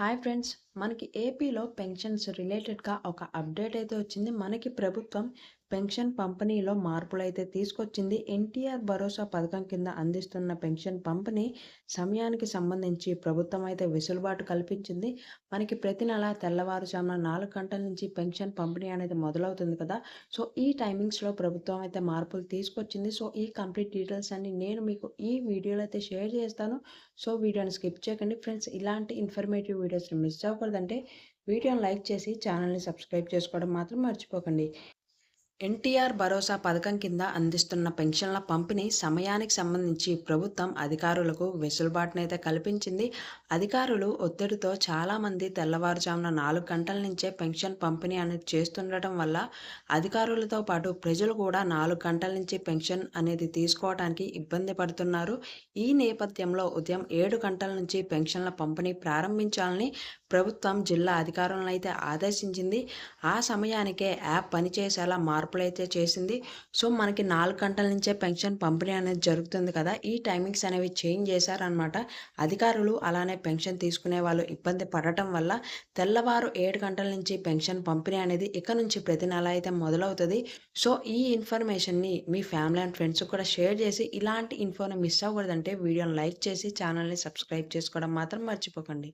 Hi friends మనకి ఏపీలో pensions రిలేటెడ్గా ఒక అప్డేట్ అయితే వచ్చింది. మనకి ప్రభుత్వం పెన్షన్ పంపిణీలో మార్పులు అయితే తీసుకొచ్చింది. ఎన్టీఆర్ భరోసా పథకం కింద అందిస్తున్న పెన్షన్ పంపిణీ సమయానికి సంబంధించి ప్రభుత్వం అయితే వెసులుబాటు కల్పించింది. మనకి ప్రతి నెల తెల్లవారుజామున నాలుగు గంటల నుంచి పెన్షన్ పంపిణీ అనేది మొదలవుతుంది కదా. సో ఈ టైమింగ్స్లో ప్రభుత్వం అయితే మార్పులు తీసుకొచ్చింది. సో ఈ కంప్లీట్ డీటెయిల్స్ అన్ని నేను మీకు ఈ వీడియోలో అయితే షేర్ చేస్తాను. సో వీడియోని స్కిప్ చేయకండి. ఫ్రెండ్స్ ఇలాంటి ఇన్ఫర్మేటివ్ వీడియోస్ని మిస్ రాకూడదంటే వీడియోని లైక్ చేసి ఛానల్ని సబ్స్క్రైబ్ చేసుకోవడం మాత్రం మర్చిపోకండి. ఎన్టీఆర్ భరోసా పథకం కింద అందిస్తున్న పెన్షన్ల పంపిణీ సమయానికి సంబంధించి ప్రభుత్వం అధికారులకు వెసులుబాటునైతే కల్పించింది. అధికారులు ఒత్తిడితో చాలామంది తెల్లవారుజామున నాలుగు గంటల నుంచే పెన్షన్ పంపిణీ అనేది చేస్తుండటం వల్ల అధికారులతో పాటు ప్రజలు కూడా నాలుగు గంటల నుంచి పెన్షన్ అనేది తీసుకోవడానికి ఇబ్బంది పడుతున్నారు. ఈ నేపథ్యంలో ఉదయం ఏడు గంటల నుంచి పెన్షన్ల పంపిణీ ప్రారంభించాలని ప్రభుత్వం జిల్లా అధికారులను అయితే ఆదేశించింది. ఆ సమయానికే యాప్ పనిచేసేలా మార్పు మార్పులు అయితే చేసింది. సో మనకి నాలుగు గంటల నుంచే పెన్షన్ పంపిణీ అనేది జరుగుతుంది కదా. ఈ టైమింగ్స్ అనేవి చేంజ్ చేశారనమాట అధికారులు అలానే పెన్షన్ తీసుకునే వాళ్ళు ఇబ్బంది పడటం వల్ల తెల్లవారు ఏడు గంటల నుంచి పెన్షన్ పంపిణీ అనేది ఇక నుంచి ప్రతి నెల అయితే మొదలవుతుంది. సో ఈ ఇన్ఫర్మేషన్ని మీ ఫ్యామిలీ అండ్ ఫ్రెండ్స్ కూడా షేర్ చేసి ఇలాంటి ఇన్ఫోని మిస్ అవ్వకూడదంటే వీడియోని లైక్ చేసి ఛానల్ని సబ్స్క్రైబ్ చేసుకోవడం మాత్రం మర్చిపోకండి.